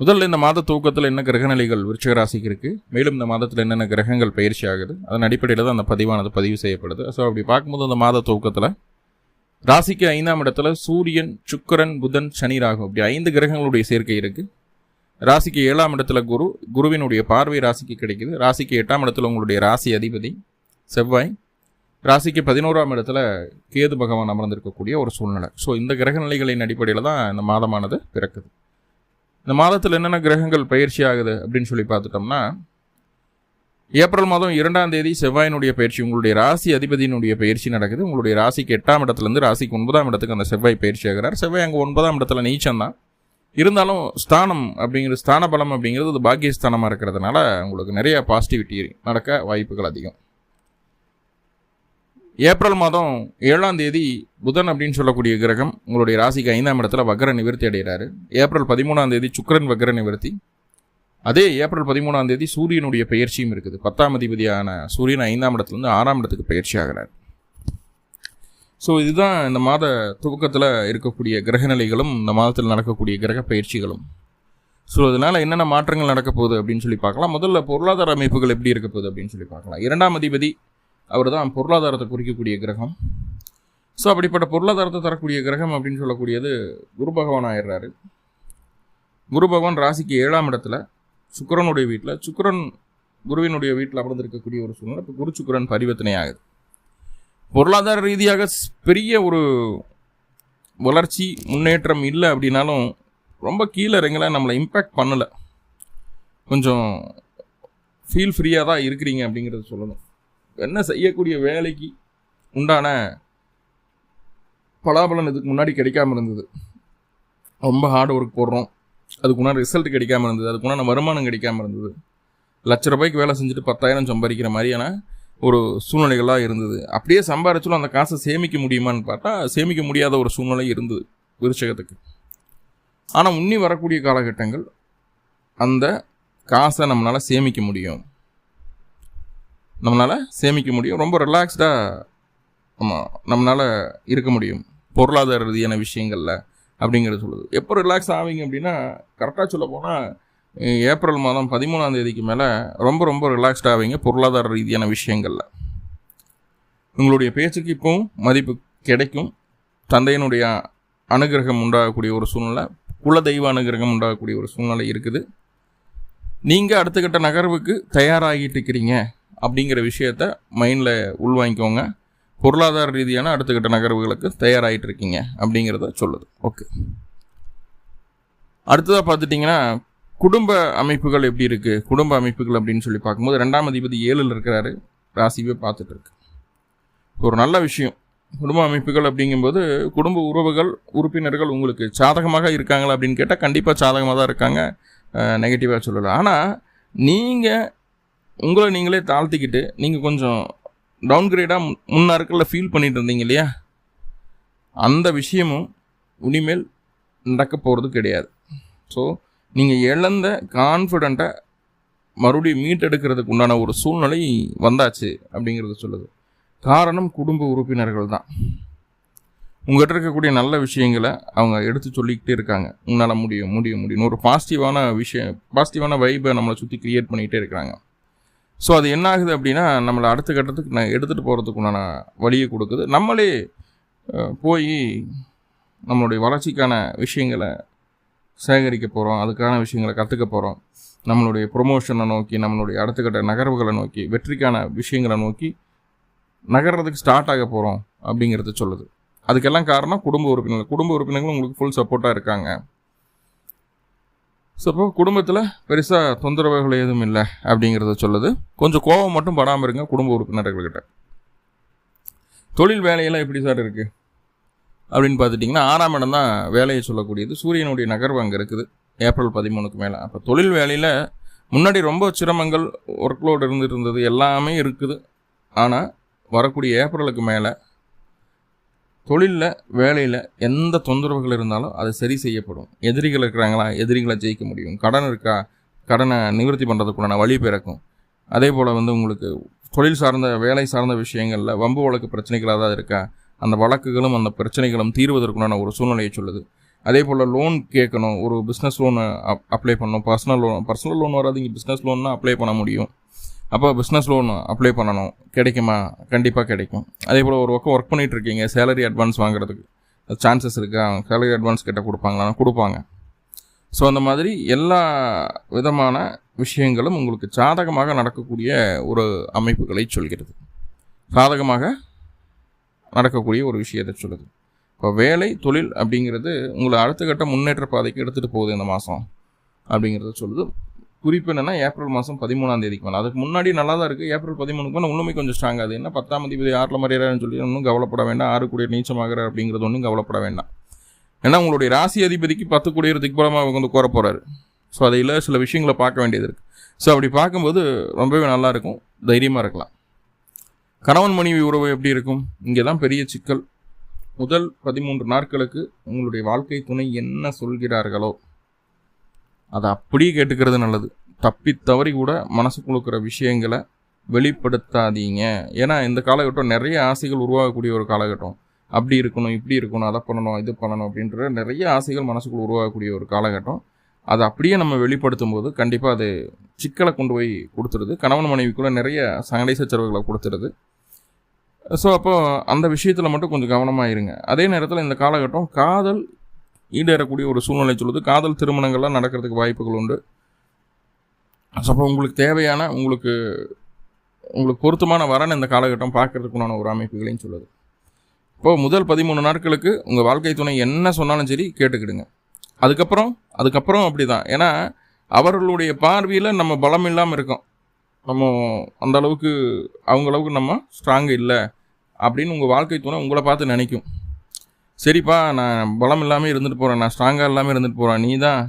முதல்ல இந்த மாத தூக்கத்தில் என்ன கிரகநிலைகள் விருச்சிக ராசிக்கு இருக்குது மேலும் இந்த மாதத்தில் என்னென்ன கிரகங்கள் பயிற்சி ஆகுது? அதன் அடிப்படையில் தான் அந்த பதிவானது பதிவு செய்யப்படுது. ஸோ அப்படி பார்க்கும்போது அந்த மாத தூக்கத்தில் ராசிக்கு ஐந்தாம் இடத்துல சூரியன் சுக்கிரன் புதன் சனி ராகு அப்படி ஐந்து கிரகங்களுடைய சேர்க்கை இருக்குது ராசிக்கு ஏழாம் இடத்துல குரு குருவினுடைய பார்வை ராசிக்கு கிடைக்குது. ராசிக்கு எட்டாம் இடத்துல உங்களுடைய ராசி அதிபதி செவ்வாய். ராசிக்கு பதினோராம் இடத்துல கேது பகவான் அமர்ந்திருக்கக்கூடிய ஒரு சூழ்நிலை. ஸோ இந்த கிரக நிலைகளின் அடிப்படையில் தான் இந்த மாதமானது பிறக்குது. இந்த மாதத்தில் என்னென்ன கிரகங்கள் பயிற்சி ஆகுது அப்படின்னு சொல்லி பார்த்துட்டோம்னா ஏப்ரல் மாதம் இரண்டாம் தேதி செவ்வாயினுடைய பயிற்சி உங்களுடைய ராசி அதிபதியினுடைய பயிற்சி நடக்குது. உங்களுடைய ராசிக்கு எட்டாம் இடத்துலேருந்து ராசிக்கு ஒன்பதாம் இடத்துக்கு அந்த செவ்வாய் பயிற்சி ஆகிறார். செவ்வாய் அங்கே ஒன்பதாம் இடத்துல நீச்சம் தான். இருந்தாலும் ஸ்தானம் அப்படிங்கிறது ஸ்தான பலம் அப்படிங்கிறது அது பாக்கியஸ்தானமாக இருக்கிறதுனால உங்களுக்கு நிறைய பாசிட்டிவிட்டி நடக்க வாய்ப்புகள் அதிகம். ஏப்ரல் மாதம் ஏழாம் தேதி புதன் அப்படின்னு சொல்லக்கூடிய கிரகம் உங்களுடைய ராசிக்கு ஐந்தாம் இடத்துல வக்ர நிவர்த்தி அடைகிறாரு. ஏப்ரல் பதிமூணாம் தேதி சுக்கிரன் வக்ர நிவர்த்தி. அதே ஏப்ரல் பதிமூணாம் தேதி சூரியனுடைய பயிற்சியும் இருக்குது. பத்தாம் அதிபதியான சூரியன் ஐந்தாம் இடத்துலேருந்து ஆறாம் இடத்துக்கு பயிற்சி ஆகிறார். ஸோ இதுதான் இந்த மாத துவக்கத்தில் இருக்கக்கூடிய கிரகநிலைகளும் இந்த மாதத்தில் நடக்கக்கூடிய கிரக பயிற்சிகளும் ஸோ அதனால் என்னென்ன மாற்றங்கள் நடக்க போகுது அப்படின்னு சொல்லி பார்க்கலாம். முதல்ல பொருளாதார அமைப்புகள் எப்படி இருக்க போகுது அப்படின்னு சொல்லி பார்க்கலாம். இரண்டாம் அதிபதி அவர் தான் பொருளாதாரத்தை குறிக்கக்கூடிய கிரகம். ஸோ அப்படிப்பட்ட பொருளாதாரத்தை தரக்கூடிய கிரகம் அப்படின்னு சொல்லக்கூடியது குரு பகவான் ஆயிடுறாரு. குரு பகவான் ராசிக்கு ஏழாம் இடத்துல சுக்கரனுடைய வீட்டில் சுக்கிரன் குருவினுடைய வீட்டில் அமர்ந்திருக்கக்கூடிய ஒரு சூழ்நிலை இப்போ குரு சுக்கரன் பரிவர்த்தனை ஆகுது. பொருளாதார ரீதியாக ஸ்- பெரிய ஒரு வளர்ச்சி முன்னேற்றம் இல்லை அப்படின்னாலும் ரொம்ப கீழே இறங்கலை நம்மளை இம்பேக்ட் பண்ணலை. கொஞ்சம் ஃபீல் ஃப்ரீயாக தான் இருக்கிறீங்க அப்படிங்கிறத சொல்லணும். என்ன செய்யக்கூடிய வேலைக்கு உண்டான பலாபலன் இதுக்கு முன்னாடி கிடைக்காம இருந்தது. ரொம்ப ஹார்ட் ஒர்க் போடுறோம். அதுக்குண்டான ரிசல்ட் கிடைக்காம இருந்தது. அதுக்குண்டான வருமானம் கிடைக்காம இருந்தது. லட்ச ரூபாய்க்கு வேலை செஞ்சுட்டு பத்தாயிரம் சம்பாதிக்கிற மாதிரியான ஒரு சூழ்நிலைகளாக இருந்தது. அப்படியே சம்பாரிச்சாலும் அந்த காசை சேமிக்க முடியுமான்னு பார்த்தா சேமிக்க முடியாத ஒரு சூழ்நிலை இருந்தது விருச்சகத்துக்கு. ஆனால் உன்னி வரக்கூடிய காலகட்டங்கள் அந்த காசை நம்மளால் சேமிக்க முடியும். நம்மளால் சேமிக்க முடியும். ரொம்ப ரிலாக்ஸ்டாக ஆமாம் நம்மளால் இருக்க முடியும். பொருளாதார ரீதியான விஷயங்களில் அப்படிங்கிறது சொல்லுது. எப்போ ரிலாக்ஸ் ஆவீங்க அப்படின்னா கரெக்டாக சொல்ல போனால் ஏப்ரல் மாதம் பதிமூணாம் தேதிக்கு மேலே ரொம்ப ரொம்ப ரிலாக்ஸ்டாக ஆவீங்க பொருளாதார ரீதியான விஷயங்களில். உங்களுடைய பேச்சுக்கு இப்போவும் மதிப்பு கிடைக்கும். தந்தையினுடைய அனுகிரகம் உண்டாகக்கூடிய ஒரு சூழ்நிலை குலதெய்வ அனுகிரகம் உண்டாகக்கூடிய ஒரு சூழ்நிலை இருக்குது. நீங்கள் அடுத்த கட்ட நகர்வுக்கு தயாராகிட்டு இருக்கிறீங்க. அப்படிங்கிற விஷயத்த மைண்டில் உள்வாங்கிக்கோங்க. பொருளாதார ரீதியான அடுத்துக்கிட்ட நகர்வுகளுக்கு தயாராகிட்டு இருக்கீங்க அப்படிங்கிறத சொல்லுது. ஓகே அடுத்ததாக பார்த்துட்டிங்கன்னா குடும்ப அமைப்புகள் எப்படி இருக்குது குடும்ப அமைப்புகள் அப்படின்னு சொல்லி பார்க்கும்போது ரெண்டாம் அதிபதி ஏழில் இருக்கிறாரு. ராசிவே பார்த்துட்டு இருக்கு ஒரு நல்ல விஷயம். குடும்ப அமைப்புகள் அப்படிங்கும்போது குடும்ப உறவுகள் உறுப்பினர்கள் உங்களுக்கு சாதகமாக இருக்காங்களா அப்படின்னு கேட்டால் கண்டிப்பாக சாதகமாக தான் இருக்காங்க நெகட்டிவாக சொல்லலை. ஆனால் நீங்கள் உங்களை நீங்களே தாழ்த்திக்கிட்டு நீங்கள் கொஞ்சம் டவுன்கிரேடாக முன்னாருக்கில் ஃபீல் பண்ணிட்டு இருந்தீங்க இல்லையா? அந்த விஷயமும் இனிமேல் நடக்க போகிறது கிடையாது. ஸோ நீங்கள் இழந்த கான்ஃபிடண்ட்டை மறுபடியும் மீட்டெடுக்கிறதுக்கு உண்டான ஒரு சூழ்நிலை வந்தாச்சு அப்படிங்கிறது சொல்லுது. காரணம் குடும்ப உறுப்பினர்கள் தான். உங்கள்கிட்ட இருக்கக்கூடிய நல்ல விஷயங்களை அவங்க எடுத்து சொல்லிக்கிட்டே இருக்காங்க. உன்னால் முடியும் முடியும் முடியும் ஒரு பாசிட்டிவான விஷயம் பாசிட்டிவான வைப்பை நம்மளை சுற்றி கிரியேட் பண்ணிக்கிட்டே இருக்கிறாங்க ஸோ அது என்ன ஆகுது அப்படின்னா நம்மளை அடுத்த கட்டத்துக்கு நான் எடுத்துகிட்டு போகிறதுக்கு உண்டான வழியை கொடுக்குது. நம்மளே போய் நம்மளுடைய வளர்ச்சிக்கான விஷயங்களை சேகரிக்க போகிறோம் அதுக்கான விஷயங்களை கற்றுக்க போகிறோம் நம்மளுடைய ப்ரொமோஷனை நோக்கி நம்மளுடைய அடுத்த கட்ட நகர்வுகளை நோக்கி வெற்றிக்கான விஷயங்களை நோக்கி நகர்றதுக்கு ஸ்டார்ட் ஆக போகிறோம் அப்படிங்கிறத சொல்லுது. அதுக்கெல்லாம் காரணம் குடும்ப உறுப்பினர்கள் குடும்ப உறுப்பினர்கள் உங்களுக்கு ஃபுல் சப்போர்ட்டாக இருக்காங்க. ஸோ இப்போ குடும்பத்தில் பெருசாக தொந்தரவுகள் எதுவும் இல்லை அப்படிங்கிறத சொல்லுது. கொஞ்சம் கோபம் மட்டும் படாமல் இருங்க குடும்ப உறுப்பினர்கள்கிட்ட தொழில் வேலையெல்லாம் எப்படி சார் இருக்குது அப்படின்னு பார்த்துட்டிங்கன்னா ஆறாம் இடம் தான் வேலையை சொல்லக்கூடியது. சூரியனுடைய நகர்வு அங்கே இருக்குது. ஏப்ரல் பதிமூணுக்கு மேலே. அப்போ தொழில் வேலையில் முன்னாடி ரொம்ப சிரமங்கள் ஒர்க்லோடு இருந்துட்டு இருந்தது எல்லாமே இருக்குது. ஆனால் வரக்கூடிய ஏப்ரலுக்கு மேலே தொழிலில் வேலையில் எந்த தொந்தரவுகள் இருந்தாலும் அது சரி செய்யப்படும். எதிரிகள் இருக்கிறாங்களா? எதிரிகளை ஜெயிக்க முடியும். கடன் இருக்கா? கடனை நிவர்த்தி பண்ணுறதுக்குள்ளான வழி பிறக்கும். அதே போல் வந்து உங்களுக்கு தொழில் சார்ந்த வேலை சார்ந்த விஷயங்களில் வம்பு வழக்கு பிரச்சனைகளாக தான் இருக்கா? அந்த வழக்குகளும் அந்த பிரச்சனைகளும் தீர்வதற்குண்டான ஒரு சூழ்நிலையை சொல்லுது. அதே போல் லோன் கேட்கணும். ஒரு பிஸ்னஸ் லோன் அப்ளை பண்ணணும். பர்சனல் லோன் பர்சனல் லோன் வராது. இங்கே பிஸ்னஸ் லோன்னா அப்ளை பண்ண முடியும். அப்போ பிஸ்னஸ் லோன் அப்ளை பண்ணணும். கிடைக்குமா? கண்டிப்பாக கிடைக்கும். அதே போல் ஒரு பக்கம் ஒர்க் பண்ணிகிட்டு இருக்கீங்க. சேலரி அட்வான்ஸ் வாங்குறதுக்கு சான்சஸ் இருக்கா? சேலரி அட்வான்ஸ் கிட்ட கொடுப்பாங்களா? கொடுப்பாங்க. ஸோ அந்த மாதிரி எல்லா விதமான விஷயங்களும் உங்களுக்கு சாதகமாக நடக்கக்கூடிய ஒரு அமைப்புகளை சொல்கிறது. சாதகமாக நடக்கக்கூடிய ஒரு விஷயத்தை சொல்லுது. இப்போ வேலை தொழில் அப்படிங்கிறது உங்களை அடுத்த கட்ட முன்னேற்ற பாதைக்கு எடுத்துகிட்டு போகுது இந்த மாதம் அப்படிங்கிறத சொல்லுது. குறிப்பு என்னன்னா ஏப்ரல் மாதம் பதிமூணாம் தேதிக்கு மேலே. அதுக்கு முன்னாடி நல்லா தான் இருக்குது ஏப்ரல் பதிமூணுக்கு மேலே இன்னுமே கொஞ்சம் ஸ்ட்ராங் ஆகுது என்ன பத்தாம் தேதி ஆறில் மறியறான்னு சொல்லி ஒன்றும் கவலைப்பட வேண்டாம். ஆறு கூடிய நீச்சமாகிற அப்படிங்கிறது ஒன்றும் கவலைப்பட வேண்டாம். ஏன்னா உங்களுடைய ராசி அதிபதிக்கு பத்து கூடியதுக்கு பலமாக அவங்க வந்து கோர போகிறாரு ஸோ அதில் சில விஷயங்களை பார்க்க வேண்டியது இருக்குது ஸோ அப்படி பார்க்கும்போது ரொம்பவே நல்லாயிருக்கும் தைரியமாக இருக்கலாம். கணவன் மனைவி உறவு எப்படி இருக்கும்? இங்கே தான் பெரிய சிக்கல். முதல் பதிமூன்று நாட்களுக்கு உங்களுடைய வாழ்க்கை துணை என்ன சொல்கிறார்களோ அதை அப்படியே கேட்டுக்கிறது நல்லது. தப்பி தவறி கூட மனசு கொடுக்குற விஷயங்களை வெளிப்படுத்தாதீங்க. ஏன்னா இந்த காலகட்டம் நிறைய ஆசைகள் உருவாகக்கூடிய ஒரு காலகட்டம். அப்படி இருக்கணும் இப்படி இருக்கணும் அதை பண்ணணும் இது பண்ணணும் அப்படின்ற நிறைய ஆசைகள் மனசுக்குள்ள உருவாகக்கூடிய ஒரு காலகட்டம். அதை அப்படியே நம்ம வெளிப்படுத்தும் போது கண்டிப்பாக அது சிக்கலை கொண்டு போய் கொடுத்துருது. கணவன் மனைவிக்குள்ளே நிறைய சண்டை சச்சரவுகளை கொடுத்துருது. ஸோ அப்போ அந்த விஷயத்தில் மட்டும் கொஞ்சம் கவனமாக இருங்க. அதே நேரத்தில் இந்த காலகட்டம் காதல் ஈடேறக்கூடிய ஒரு சூழ்நிலை சொல்லுது காதல் திருமணங்கள்லாம் நடக்கிறதுக்கு வாய்ப்புகள் உண்டு. ஸோ அப்போ உங்களுக்கு தேவையான உங்களுக்கு உங்களுக்கு பொருத்தமான வரன் இந்த காலகட்டம் பார்க்கறதுக்குண்டான ஒரு அமைப்புகளையும் சொல்லுது. இப்போது முதல் பதிமூணு நாட்களுக்கு உங்கள் வாழ்க்கை துணை என்ன சொன்னாலும் சரி கேட்டுக்கிடுங்க. அதுக்கப்புறம் அதுக்கப்புறம் அப்படி தான் ஏன்னா அவர்களுடைய பார்வையில் நம்ம பலம் இல்லாமல் இருக்கோம். நம்ம அந்த அளவுக்கு அவங்களளவுக்கு நம்ம ஸ்ட்ராங் இல்லை அப்படின்னு உங்கள் வாழ்க்கை துணை உங்களை பார்த்து நினைக்கும். சரிப்பா நான் பலம் இல்லாமல் இருந்துட்டு போகிறேன் நான் ஸ்ட்ராங்காக இல்லாமல் இருந்துட்டு போகிறேன் நீ தான்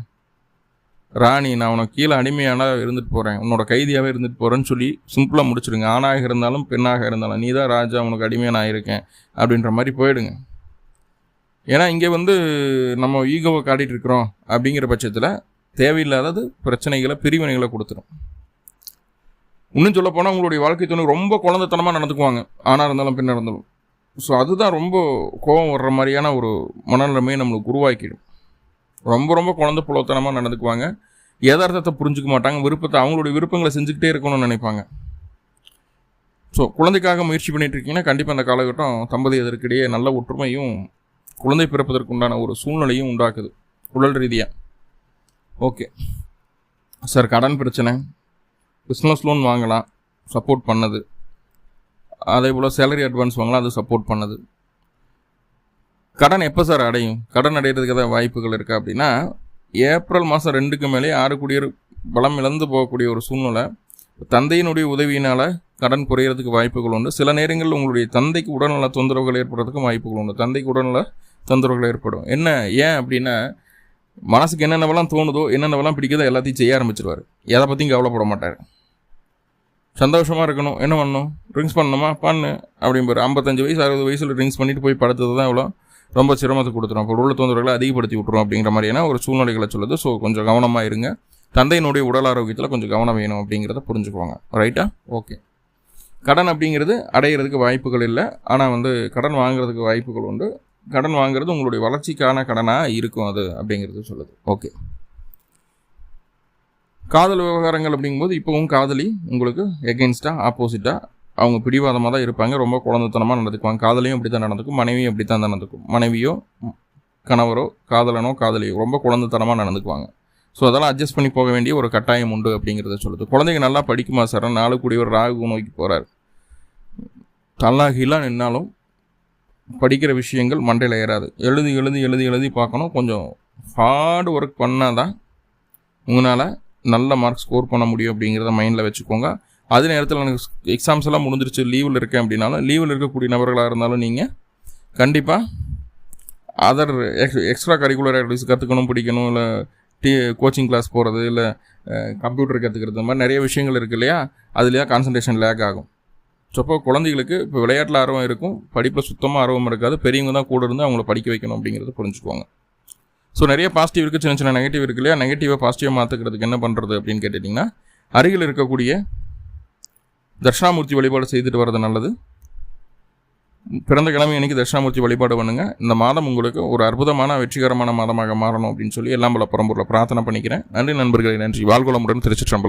ராணி நான் உனக்கு கீழே அடிமையான இருந்துட்டு போகிறேன் உன்னோட கைதியாகவே இருந்துட்டு போகிறேன்னு சொல்லி சிம்பிளாக முடிச்சிடுங்க. ஆணாக இருந்தாலும் பெண்ணாக இருந்தாலும் நீ தான் ராஜா உனக்கு அடிமையாக நான் இருக்கேன் அப்படின்ற மாதிரி போயிடுங்க. ஏன்னா இங்கே வந்து நம்ம ஈகோவை காட்டிகிட்டு இருக்கிறோம் அப்படிங்கிற பட்சத்தில் தேவையில்லாதது பிரச்சனைகளை பிரிவினைகளை கொடுத்துரும். இன்னும் சொல்லப்போனால் உங்களுடைய வாழ்க்கை துணை ரொம்ப குழந்தைத்தனமாக நடந்துக்குவாங்க. ஆணாக இருந்தாலும் பெண்ணாக இருந்தாலும். ஸோ அதுதான் ரொம்ப கோபம் வர்ற மாதிரியான ஒரு மனநிலைமையை நம்மளுக்கு உருவாக்கிடும். ரொம்ப ரொம்ப குழந்தை புலத்தனமாக நடந்துக்குவாங்க. யதார்த்தத்தை புரிஞ்சுக்க மாட்டாங்க. விருப்பத்தை அவங்களுடைய விருப்பங்களை செஞ்சுக்கிட்டே இருக்கணும்னு நினைப்பாங்க. ஸோ குழந்தைக்காக முயற்சி பண்ணிட்டு இருக்கீங்கன்னா கண்டிப்பாக அந்த காலகட்டம் தம்பதியதற்கிடையே நல்ல ஒற்றுமையும் குழந்தை பிறப்பதற்கு உண்டான ஒரு சூழ்நிலையும் உண்டாக்குது. உடல் ரீதியாக ஓகே சார் கடன் பிரச்சனை. பிஸ்னஸ் லோன் வாங்கலாம். சப்போர்ட் பண்ணது. அதே போல் சேலரி அட்வான்ஸ் வாங்கலாம் அது சப்போர்ட் பண்ணுது. கடன் எப்போ சார் அடையும்? கடன் அடைகிறதுக்கு ஏதாவது வாய்ப்புகள் இருக்கா அப்படின்னா ஏப்ரல் மாதம் ரெண்டுக்கு மேலே ஆறு குடியர் பலம் இழந்து போகக்கூடிய ஒரு சூழ்நிலை. தந்தையினுடைய உதவியினால் கடன் குறையிறதுக்கு வாய்ப்புகள் உண்டு. சில நேரங்களில் உங்களுடைய தந்தைக்கு உடல்நல தொந்தரவுகள் ஏற்படுறதுக்கும் வாய்ப்புகள் உண்டு. தந்தைக்கு உடல்நல தொந்தரவுகள் ஏற்படும். என்ன ஏன் அப்படின்னா மனசுக்கு என்னென்னவெல்லாம் தோணுதோ என்னென்னவெல்லாம் பிடிக்குதோ எல்லாத்தையும் செய்ய ஆரம்பிச்சிருவார். எதை பற்றியும் கவலைப்பட மாட்டார். சந்தோஷமாக இருக்கணும். என்ன பண்ணணும்? ட்ரிங்க்ஸ் பண்ணணுமா? பண்ணு. அப்படிம்பாரு ஐம்பத்தஞ்சு வயசு அறுபது வயசில் ட்ரிங்க்ஸ் பண்ணிட்டு போய் படுத்தது தான் இவ்வளோ. ரொம்ப சிரமத்தை கொடுத்துரும். அப்போ உள்ள தொந்தரவுகளை அதிகப்படுத்தி விட்ருவோம் அப்படிங்கிற மாதிரியான ஒரு சூழ்நிலைகளை சொல்லுது. ஸோ கொஞ்சம் கவனமாக இருங்க. தந்தையினுடைய உடல் ஆரோக்கியத்தில் கொஞ்சம் கவனம் வேணும் அப்படிங்கிறத புரிஞ்சுக்குவாங்க. ரைட்டா ஓகே கடன் அப்படிங்கிறது அடையிறதுக்கு வாய்ப்புகள் இல்லை. ஆனால் வந்து கடன் வாங்குறதுக்கு வாய்ப்புகள் உண்டு. கடன் வாங்குறது உங்களுடைய வளர்ச்சிக்கான கடனாக இருக்கும் அது அப்படிங்கிறது சொல்லுது. ஓகே காதல் விவகாரங்கள் அப்படிங்கும்போது இப்போவும் காதலி உங்களுக்கு எகெயின்ஸ்டாக ஆப்போசிட்டாக அவங்க பிடிவாதமாக தான் இருப்பாங்க. ரொம்ப குழந்தைத்தனமாக நடந்துக்குவாங்க. காதலையும் அப்படி தான் நடந்துக்கும். மனைவியும் அப்படி தான் நடந்துக்கும். மனைவியோ கணவரோ காதலனோ காதலியோ ரொம்ப குழந்தைத்தனமாக நடந்துக்குவாங்க. ஸோ அதெல்லாம் அட்ஜஸ்ட் பண்ணி போக வேண்டிய ஒரு கட்டாயம் உண்டு அப்படிங்கிறத சொல்லுது. குழந்தைங்க நல்லா படிக்குமா சார் நாலு கூடிய ஒரு ராகு நோக்கி போகிறார் தல்லாகிலாம் நின்னாலும் படிக்கிற விஷயங்கள் மண்டையில் ஏறாது. எழுதி எழுதி எழுதி எழுதி பார்க்கணும். கொஞ்சம் ஹார்டு ஒர்க் பண்ணால் தான் உங்களால் நல்ல மார்க் ஸ்கோர் பண்ண முடியும் அப்படிங்கிறத மைண்டில் வச்சுக்கோங்க. அதே நேரத்தில் எனக்கு எக்ஸாம்ஸ் எல்லாம் முடிஞ்சிருச்சு லீவில் இருக்கேன் அப்படின்னாலும் லீவில் இருக்கக்கூடிய நபர்களாக இருந்தாலும் நீங்கள் கண்டிப்பாக other ex extra curricular activities கற்றுக்கணும் பிடிக்கணும் இல்லை டீ கோச்சிங் கிளாஸ் போகிறது இல்லை கம்ப்யூட்டர் கற்றுக்கிறது இந்த மாதிரி நிறைய விஷயங்கள் இருக்கு இல்லையா? அதுலேயே கான்சன்ட்ரேஷன் லேக் ஆகும். ஸோ அப்போ குழந்தைகளுக்கு இப்போ விளையாட்டில் ஆர்வம் இருக்கும் படிப்பில் சுத்தமாக ஆர்வம் இருக்காது பெரியவங்க தான் கூட இருந்து அவங்கள படிக்க வைக்கணும் அப்படிங்கிறத புரிஞ்சுக்குவாங்க. ஸோ நிறைய பாசிட்டிவ் இருக்குது சின்ன சின்ன நெகட்டிவ் இருக்கு இல்லையா? நெகட்டிவை பாசிட்டிவாக மாற்றுக்கிறதுக்கு என்ன பண்ணுறது அப்படின்னு கேட்டிங்கன்னா அருகில் இருக்கக்கூடிய தட்சிணாமூர்த்தி வழிபாடு செய்துட்டு வர்றது நல்லது. பிறந்த கிழமை அன்றைக்கி தட்சிணாமூர்த்தி வழிபாடு பண்ணுங்கள் இந்த மாதம் உங்களுக்கு ஒரு அற்புதமான வெற்றிகரமான மாதமாக மாறணும் அப்படின்னு சொல்லி எல்லாம் பல பரம்பூரில் பிரார்த்தனை பண்ணிக்கிறேன். நன்றி நண்பர்களே நன்றி. வாழ்குளமுடன் திருச்சிற்றம்பலம்.